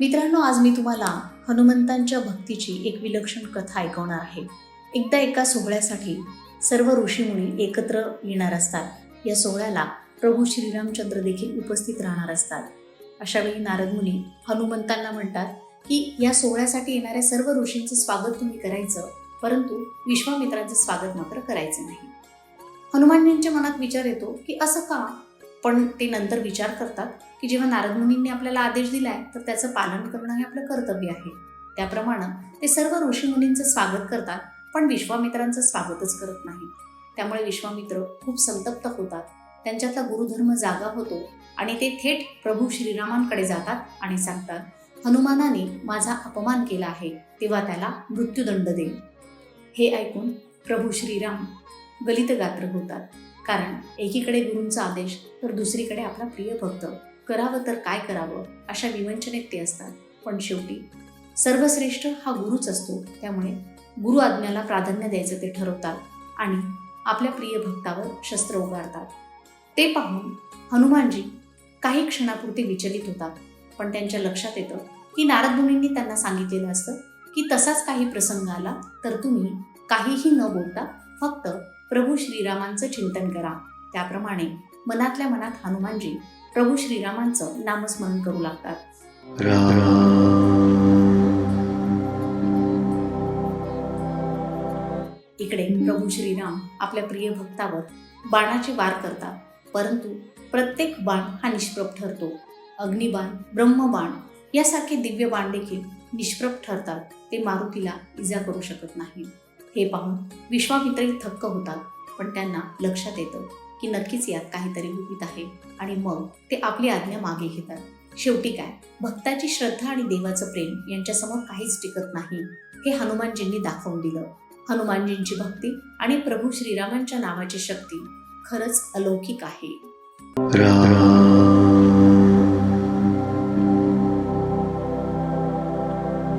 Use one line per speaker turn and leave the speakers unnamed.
मित्रांनो आज मी तुम्हाला हनुमंतांच्या भक्तीची एक विलक्षण कथा ऐकवणार आहे. एकदा एका सोहळ्यासाठी सर्व ऋषीमुनी एकत्र येणार असतात. या सोहळ्याला प्रभू श्रीरामचंद्र देखील उपस्थित राहणार असतात. अशावेळी नारदमुनी नारद मुनी हनुमंतांना म्हणतात की या सोहळ्यासाठी येणाऱ्या सर्व ऋषींचं स्वागत तुम्ही करायचं परंतु विश्वामित्रांचं स्वागत मात्र करायचं नाही. हनुमानजींच्या मनात विचार येतो की असं का? पण ते नंतर विचार करतात की जेव्हा नारद मुनींनी आपल्याला आदेश दिलाय तर त्याचं पालन करणं हे आपलं कर्तव्य आहे. त्याप्रमाणे ते सर्व ऋषी मुनींचं स्वागत करतात पण विश्वामित्रांचं स्वागतच करत नाही त्यामुळे विश्वामित्र खूप संतप्त होतात. त्यांच्यातला गुरुधर्म जागा होतो आणि ते थेट प्रभू श्रीरामांकडे जातात आणि सांगतात हनुमानाने माझा अपमान केला आहे तेव्हा त्याला मृत्यूदंड दे हे ऐकून प्रभू श्रीराम गलितगात्र होतात. कारण एकीकडे गुरूंचा आदेश तर दुसरीकडे आपला प्रिय भक्त. करावं तर काय करावं अशा विवंचनेत ते असतात. पण शेवटी सर्वश्रेष्ठ हा गुरुच असतो. त्यामुळे गुरु आज्ञाला प्राधान्य द्यायचं ते ठरवतात आणि आपल्या प्रिय भक्तावर शस्त्र उगारतात ते पाहून हनुमानजी काही क्षणापुरते विचलित होतात. पण त्यांच्या लक्षात येतं की नारद मुनींनी त्यांना सांगितलेलं असतं की तसाच काही प्रसंग आला तर तुम्ही काहीही न बोलता फक्त प्रभू श्रीरामांचं चिंतन करा. त्याप्रमाणे मनातल्या मनात हनुमानजी प्रभू श्रीरामांचं नामस्मरण करू लागतात. इकडे प्रभू श्रीराम आपल्या प्रिय भक्तावर बाणाचे वार करतात परंतु प्रत्येक बाण हा निष्प्रभ ठरतो. अग्निबाण ब्रह्मबाण यासारखे दिव्य बाण देखील निष्प्रभ ठरतात. ते मारुतीला इजा करू शकत नाही हे पाहून विश्वामित्रही थक्क होतात पण त्यांना लक्षात येतं. की नक्कीच यात काहीतरी गुपित आहे. आणि मग ते आपली आज्ञा मागे घेतात. शेवटी काय? भक्ताची श्रद्धा आणि देवाचं प्रेम यांच्यासमोर काहीच टिकत नाही. हे हनुमानजींनी दाखवून दिलं. हनुमानजींची भक्ती आणि प्रभू श्रीरामांच्या नावाची शक्ती खरंच अलौकिक आहे.